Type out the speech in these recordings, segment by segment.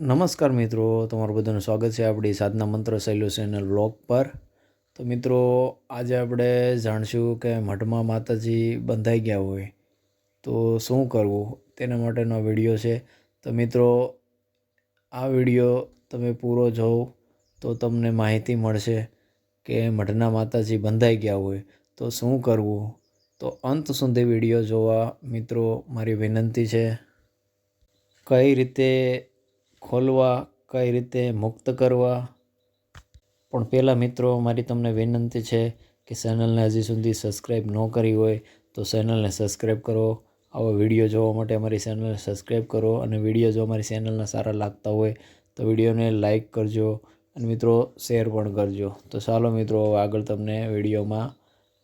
નમસ્કાર મિત્રો, તમારું બધાનું સ્વાગત છે આપણી સાધના મંત્ર સોલ્યુશનલ બ્લોગ પર. તો મિત્રો, આજે આપણે જાણશું કે મઠમાં માતાજી બંધાઈ ગયા હોય તો શું કરવું? તેના માટેનો વીડિયો છે. તો મિત્રો, આ વીડિયો તમે પૂરો જોવો તો તમને માહિતી મળશે કે મઠના માતાજી બંધાઈ ગયા હોય તો શું કરવું? તો અંત સુધી વીડિયો જોવા મિત્રો મારી વિનંતી છે. કઈ રીતે ખોલવા, કઈ રીતે મુક્ત કરવા? પણ પહેલાં મિત્રો, મારી તમને વિનંતી છે કે ચેનલને હજી સુધી સબસ્ક્રાઈબ ન કરી હોય તો ચેનલને સબસ્ક્રાઈબ કરો. આવા વીડિયો જોવા માટે અમારી ચેનલને સબસ્ક્રાઈબ કરો અને વીડિયો જો અમારી ચેનલના સારા લાગતા હોય તો વિડીયોને લાઈક કરજો અને મિત્રો, શેર પણ કરજો. તો ચાલો મિત્રો આગળ તમને વિડીયોમાં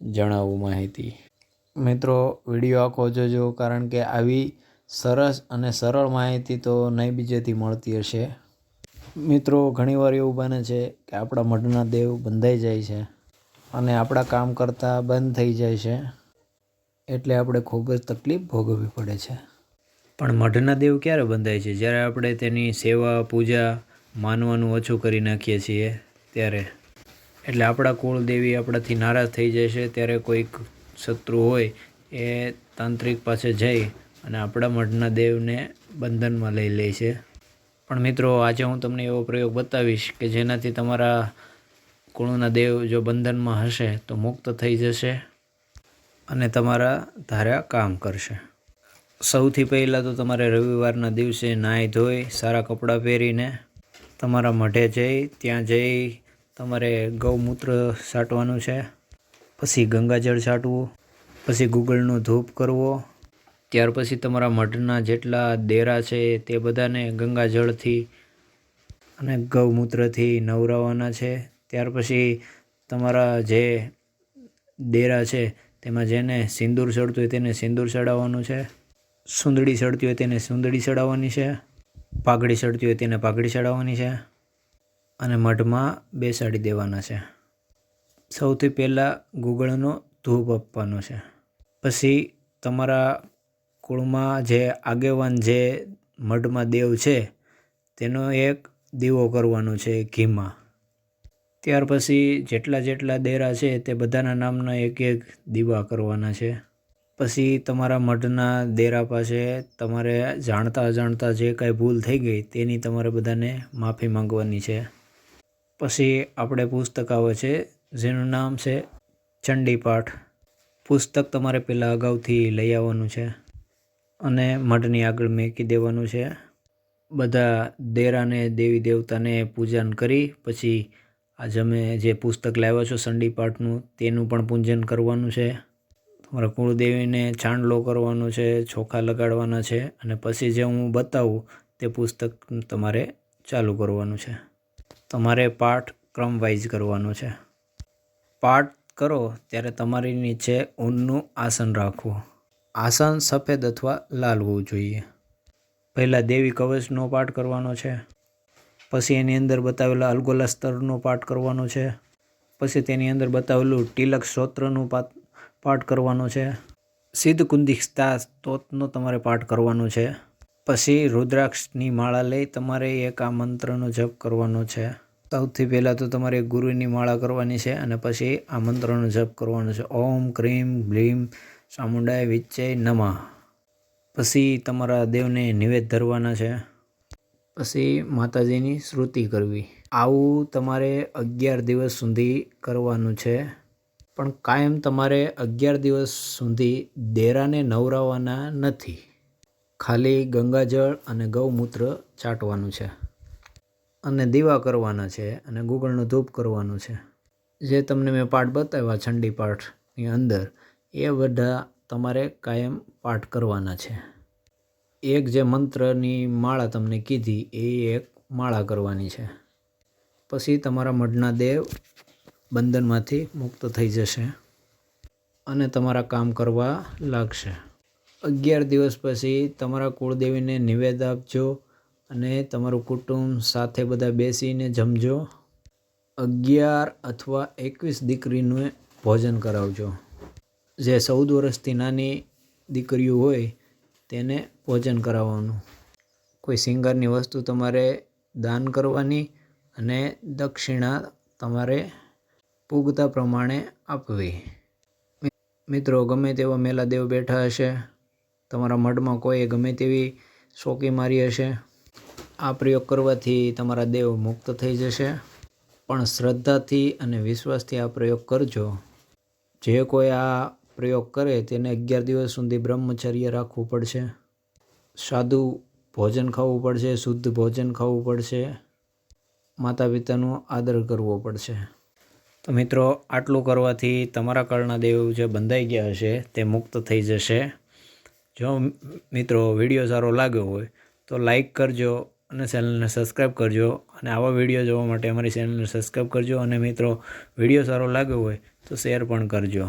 જણાવું માહિતી. મિત્રો, વીડિયો આખો જોજો કારણ કે આવી સરસ અને સરળ માહિતી તો નહીં બીજેથી મળતી હશે. મિત્રો ઘણીવાર એવું બને છે કે આપણા મઢના દેવ બંધાઈ જાય છે અને આપણા કામ કરતાં બંધ થઈ જાય છે. એટલે આપણે ખૂબ જ તકલીફ ભોગવવી પડે છે. પણ મઢના દેવ ક્યારે બંધાય છે? જ્યારે આપણે તેની સેવા, પૂજા માનવાનું ઓછું કરી નાખીએ છીએ ત્યારે. એટલે આપણા કુળદેવી આપણાથી નારાજ થઈ જાય છે ત્યારે કોઈક શત્રુ હોય એ તાંત્રિક પાસે જઈ અને આપણા મઢના દેવને બંધનમાં લઈ લે છે. પણ મિત્રો, આજે હું તમને એવો પ્રયોગ બતાવીશ કે જેનાથી તમારા કુળના દેવ જો બંધનમાં હશે તો મુક્ત થઈ જશે અને તમારા ધાર્યા કામ કરશે. સૌથી પહેલાં તો તમારે રવિવારના દિવસે નાહી ધોઈ, સારા કપડાં પહેરીને તમારા મઢે જઈ, ત્યાં જઈ તમારે ગૌમૂત્ર છાંટવાનું છે. પછી ગંગાજળ છાંટવું પછી ગુગળનો ધૂપ કરવો ત્યાર પછી તમારા મઢના જેટલા દેરા છે તે બધાને ગંગાજળથી અને ગૌમૂત્રથી નવરાવવાના છે. ત્યાર પછી તમારા જે દેરા છે તેમાં જેને સિંદૂર ચડતું હોય તેને સિંદૂર ચડાવવાનું છે. સુંદડી ચડતી હોય તેને સુંદડી ચડાવવાની છે. પાઘડી ચડતી હોય તેને પાઘડી ચડાવવાની છે. અને મઢમાં બેસાડી દેવાના છે. સૌથી પહેલાં ગુગળનો ધૂપ આપવાનો છે. પછી તમારા કુળમાં જે આગેવાન જે મઢમાં દેવ છે, તેનો એક દીવો કરવાનો છે ઘીમાં. ત્યાર પછી જેટલા જેટલા દેરા છે તે બધાના નામના એક એક દીવા કરવાના છે. પછી તમારા મઢના દેરા પાસે તમારે જાણતા અજાણતા જે કાંઈ ભૂલ થઈ ગઈ તેની તમારે બધાને માફી માંગવાની છે. પછી આપણે પુસ્તક આવે છે, જેનું નામ છે ચંડીપાઠ. પુસ્તક તમારે પહેલાં અગાઉથી લઈ આવવાનું છે. અને મઢની આગળ મેકી દેવાનું છે. બધા દેરાને, દેવી દેવતાને પૂજન કરી, પછી આજે અમે જે પુસ્તક લાવ્યા છો, સંડી પાઠનું, તેનું પણ પૂજન કરવાનું છે. તમારા કુળદેવીને ચાંદલો કરવાનો છે, ચોખા લગાડવાના છે, અને પછી જે હું બતાવું, તે પુસ્તક તમારે ચાલુ કરવાનું છે. તમારે પાઠ ક્રમ વાઇઝ કરવાનો છે. પાઠ કરો, ત્યારે તમારી નીચે ઊનનું આસન રાખવું. આસન સફેદ અથવા લાલ હોવું જોઈએ. પહેલાં દેવી કવચનો પાઠ કરવાનો છે. પછી એની અંદર બતાવેલા અલગોલા સ્તરનો પાઠ કરવાનો છે. પછી તેની અંદર બતાવેલું તિલક સ્તોત્રનું પાઠ કરવાનો છે. સિદ્ધ કુંદિસ્તા સ્તોતનો તમારે પાઠ કરવાનો છે. પછી રુદ્રાક્ષની માળા લઈ તમારે એક આ મંત્રનો જપ કરવાનો છે. સૌથી પહેલાં તો તમારે ગુરુની માળા કરવાની છે અને પછી આ મંત્રનો જપ કરવાનો છે. ઓમ ક્રીમ ભ્લીમ ચામુંડાય વિચય નમઃ. પછી તમારા દેવને નિવેદ ધરવાના છે. પછી માતાજીની શ્રુતિ કરવી. આવું તમારે અગિયાર દિવસ સુધી કરવાનું છે. પણ કાયમ તમારે અગિયાર દિવસ સુધી દેરાને નવરાવવાના નથી. ખાલી ગંગાજળ અને ગૌમૂત્ર ચાટવાનું છે. અને દીવા કરવાના છે અને ગુગળનો ધૂપ કરવાનું છે. જે તમને મેં પાઠ બતાવ્યા છંડી પાઠની અંદર એ બધા તમારે કાયમ પાઠ કરવાના છે. એક જે મંત્રની માળા તમને કીધી, એ એક માળા કરવાની છે. પછી તમારા મઢના દેવ બંધનમાંથી મુક્ત થઈ જશે અને તમારા કામ કરવા લાગશે. અગિયાર દિવસ પછી તમારા કુળદેવીને નિવેદ આપજો અને તમારું કુટુંબ સાથે બધા બેસીને જમજો. અગિયાર અથવા એકવીસ દીકરીનું ભોજન કરાવજો. જે ચૌદ વર્ષથી નાની દીકરીઓ હોય તેને ભોજન કરાવવાનું. કોઈ સિંગારની વસ્તુ તમારે દાન કરવાની અને દક્ષિણા તમારે પૂગતા પ્રમાણે આપવી. મિત્રો, ગમે તેવા મેલા દેવ બેઠા હશે, તમારા મઢમાં કોઈએ ગમે તેવી શોકી મારી હશે, આ પ્રયોગ કરવાથી તમારા દેવ મુક્ત થઈ જશે. પણ શ્રદ્ધાથી અને વિશ્વાસથી આ પ્રયોગ કરજો. જે કોઈ આ પ્રયોગ કરે તેને અગિયાર દિવસ સુધી બ્રહ્મચર્ય રાખવું પડશે. સાદું ભોજન ખાવું પડશે, શુદ્ધ ભોજન ખાવું પડશે. માતા પિતાનો આદર કરવો પડશે. તો મિત્રો, આટલું કરવાથી તમારા કર્ણદેવ દેવ જે બંધાઈ ગયા હશે તે મુક્ત થઈ જશે. જો મિત્રો, વીડિયો સારો લાગ્યો હોય તો લાઈક કરજો અને ચેનલને સબસ્ક્રાઈબ કરજો અને આવા વીડિયો જોવા માટે અમારી ચેનલને સબસ્ક્રાઈબ કરજો અને મિત્રો, વીડિયો સારો લાગ્યો હોય તો શેર પણ કરજો.